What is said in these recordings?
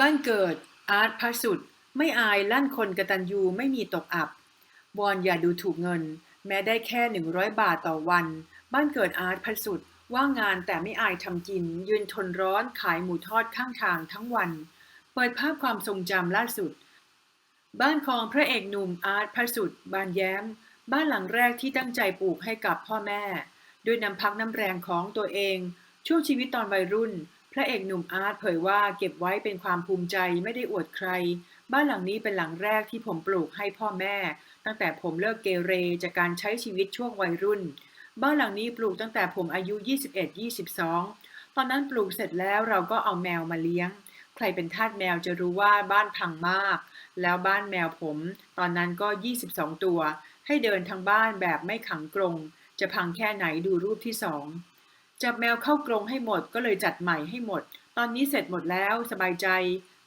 บ้านเกิด อาร์ตพระสุด ไม่อายลั่นคนกระตัญญูไม่มีตกอับ วอนอย่าดูถูกเงิน แม้ได้แค่ 100 บาทต่อวัน บ้านเกิดอาร์ตพระสุด ว่างงานแต่ไม่อายทำกิน ยืนทนร้อนขายหมูทอดข้างทางทั้งวัน เปิดภาพความทรงจำล่าสุด บ้านของพระเอกหนุ่มอาร์ตพระสุด บานแย้ม บ้านหลังแรกที่ตั้งใจปลูกให้กับพ่อแม่ ด้วยน้ำพักน้ำแรงของตัวเอง ช่วงชีวิตตอนวัยรุ่น ระเอกหนุ่มอาร์ตเผยว่าเก็บไว้เป็นความภูมิใจไม่ได้อวดใคร บ้านหลังนี้เป็นหลังแรกที่ผมปลูกให้พ่อแม่ ตั้งแต่ผมเลิกเกเรจากการใช้ชีวิตช่วงวัยรุ่น บ้านหลังนี้ปลูกตั้งแต่ผมอายุ 21-22 ตอนนั้นปลูกเสร็จแล้วเราก็เอาแมวมาเลี้ยง ใครเป็นทาสแมวจะรู้ว่าบ้านพังมาก แล้วบ้านแมวผม ตอนนั้นก็ 22 ตัว ให้เดินทางบ้านแบบไม่ขังกรงจะพังแค่ไหนดูรูปที่สอง จับแมวเข้ากรงให้หมดก็เลยจัดใหม่ให้หมด ตอนนี้เสร็จหมดแล้วสบายใจ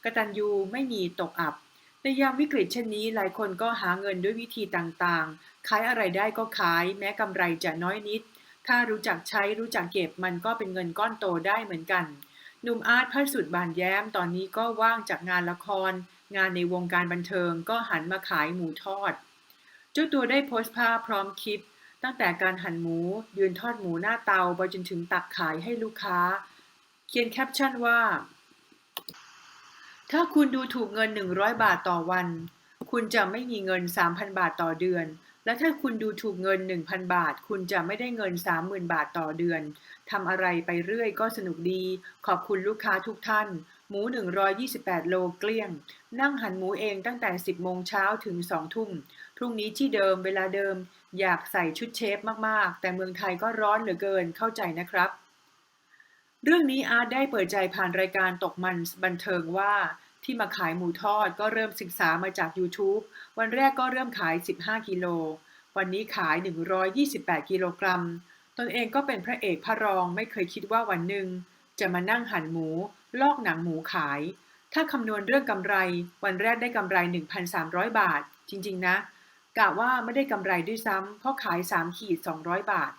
กระตัญญูไม่มีตกอับ ในยามวิกฤตเช่นนี้หลายคนก็หาเงินด้วยวิธีต่างๆ ขายอะไรได้ก็ขาย แม้กำไรจะน้อยนิด ถ้ารู้จักใช้รู้จักเก็บมันก็เป็นเงินก้อนโตได้เหมือนกัน หนุ่มอาร์ตพัสุดบานแย้มตอนนี้ก็ว่างจากงานละคร งานในวงการบันเทิงก็หันมาขายหมูทอด เจ้าตัวได้โพสต์ภาพพร้อมคลิป ตั้งแต่การหั่นหมู ยืนทอดหมูหน้าเตาไปจนถึงตักขายให้ลูกค้า เขียนแคปชั่นว่า ถ้าคุณดูถูกเงิน 100 บาทต่อวัน คุณจะไม่มีเงิน 3,000 บาทต่อเดือน และถ้าคุณดูถูกเงิน 1,000 บาท คุณจะไม่ได้เงิน 30,000 บาทต่อเดือนทำอะไรไปเรื่อยก็สนุกดี ขอบคุณลูกค้าทุกท่าน หมู 128 โลเกลี้ยง นั่งหั่นหมูเองตั้งแต่ 10 โมงเช้าถึง 2 ทุ่ม พรุ่งนี้ที่เดิมเวลาเดิม อยากใส่ชุดเชฟมากๆ แต่เมืองไทยก็ร้อนเหลือเกินเข้าใจนะครับ เรื่องนี้อาร์ตได้เปิดใจผ่านรายการตกมันบันเทิงว่า ที่มาขายหมูทอดก็เริ่มศึกษามาจาก YouTube วันแรกก็เริ่มขาย 15 กิโล วันนี้ขาย 128 กิโลกรัม ตนเองก็เป็นพระเอกพระรองไม่เคยคิดว่าวันหนึ่ง จะมานั่งหั่นหมู ลอกหนังหมูขาย ถ้าคำนวณเรื่องกำไร วันแรกได้กำไร 1,300 บาท จริง ๆ นะกะว่าไม่ได้กำไรด้วยซ้ำเพราะขาย 3 ขีด 200 บาท